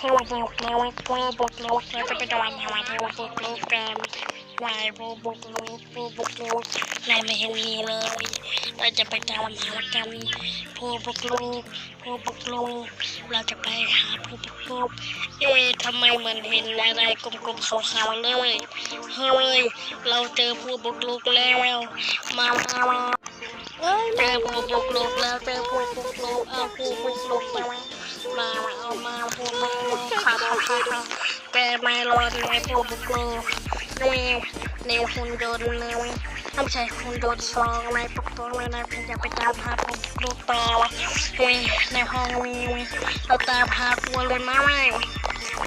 เทวบุกแล้วเทวบุกแล้วเราจะไปดอนทำไมเทวบุกลูกแกมวายโบบุกลูกโบบุกลูกนายไม่เห็นมีเลยเราจะไปดอนหากันผู้บุกลูกผู้บุกลูกเราจะไปหาผู้บุกลูกเอ้ยทำไมเหมือนเห็นอะไรกลมๆขาวๆเลยเฮ้ยเราเจอผู้บุกลูกแล้วมามามาเอ้ยเจอผู้บุกลุกแล้วเจอผู้บุกลุกเอาผู้บุกลุกมา แมามาเอามาผู้บุกลุกค่ะค่ะค่ะค่ะแกไม่รอดในผู้บุกลุกนี่ในหุ่นยนต์นี่ไม่ใช่หุ่นยนต์สองในปุกตัวไม่ได้เพียงจะไปตามหาผู้บุกลุกต่อวิในห้องวิวเราตามหาตัวเลยนะแม่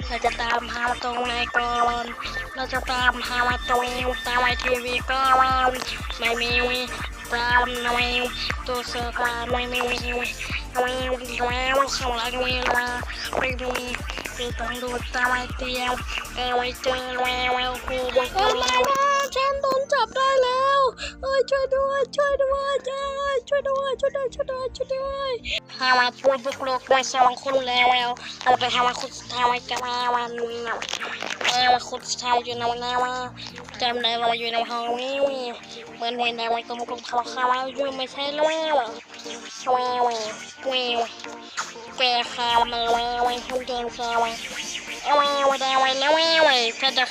เราจะตามหาตรงไหนก่อน เราจะตามหามาตรงตามไอทีวีก่อนไม่มี วิตามหน่อยตัวเอกลาหน่อยไม่มีหน่อยแล้วข้างหลังมีลาไปดูคือต้องดูตามไอเตียวเอาไว้เจอแมามาฉันโดนจับได้แล้ว เอ้ยช่วยด้วย ช่วยด้วย ช่วยด้วย ช่วยด้วย ช่วยด้วย ช่วยด้วย หามาพูดบุกโลกมาสองคนแล้วเราไปหามาคุณทำไมกันมาวันเอามาคุณทำอยู่นวันนี้ว่าจำได้ว่าอยู่ในห้องเหมือนเห็นอะไรกลมๆขาวอยู่ไม่ใช่แล้วแววแววแกข้าวมาแววคุณเดินข้าวแววได้แววแล้วแววจะ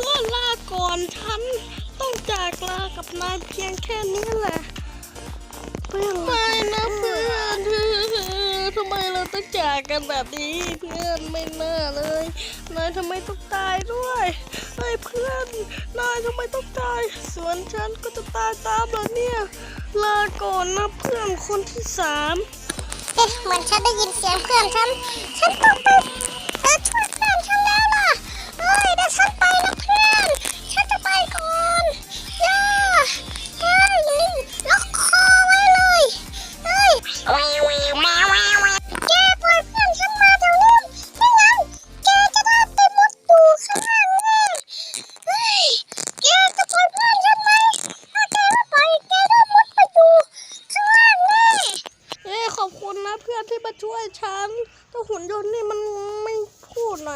กลูกพี่นุ่ยของเราแววแววเอ้ยไม่นะเอ้ยเพื่อนลาก่อนฉันต้องจากลากับนายเพียงแค่นี้แหละเพื่อนไม่นะเพื่อนทำไมเราต้องจากกันแบบนี้เพื่อนไม่น่าเลยนายทำไมต้องตายด้วยเฮ้ยเพื่อนนายทำไมต้องตาย ส่วนฉันก็จะตายตามแล้วเนี่ยลาก่อนนะเพื่อนคนที่สามเอ๊ะเหมือนฉันได้ยินเสียงเพื่อนฉันฉันต้องไป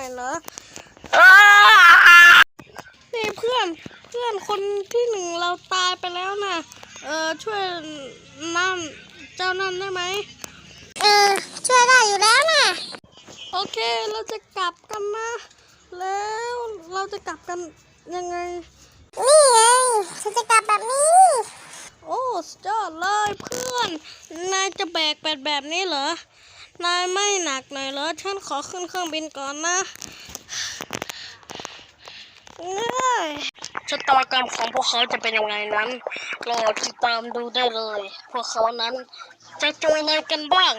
อยเหรอนี่เพื่อนเพื่อนคนที่หนึ่งเราตายไปแล้วนะเออช่วยนั่นเจ้านั่นได้ไหมเออช่วยได้อยู่แล้วน่ะ โอเคเราจะกลับกันนะ แล้วเราจะกลับกันยังไง นี่ไงฉันจะกลับแบบนี้ โอ้สุดยอดเลยเพื่อน นายจะแบกแปดแบบนี้เหรอ นายไม่หนักหน่อยเหรอฉันขอขึ้นเครื่องบินก่อนนะเอ้ยชะตากรรมของพวกเขาจะเป็นยังไงนั้น รอติดตามดูได้เลย พวกเขานั้นจะเจออะไรกันบ้าง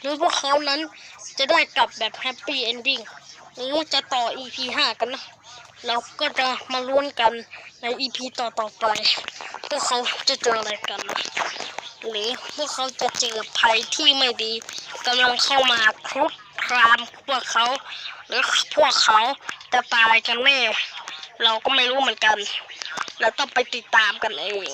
หรือพวกเขานั้นจะได้กลับแบบแฮปปี้เอนดิ้งหรือจะต่อ EP 5 กันนะ เราก็จะมาลุ้นกันใน EP ต่อต่อๆไป พวกเขาจะเจออะไรกัน หรือพวกเขาจะเจอภัยที่ไม่ดีกำลังเข้ามาครุกคลามพวกเขา หรือพวกเขาจะตายกันแน่ เราก็ไม่รู้เหมือนกัน เราต้องไปติดตามกันเอง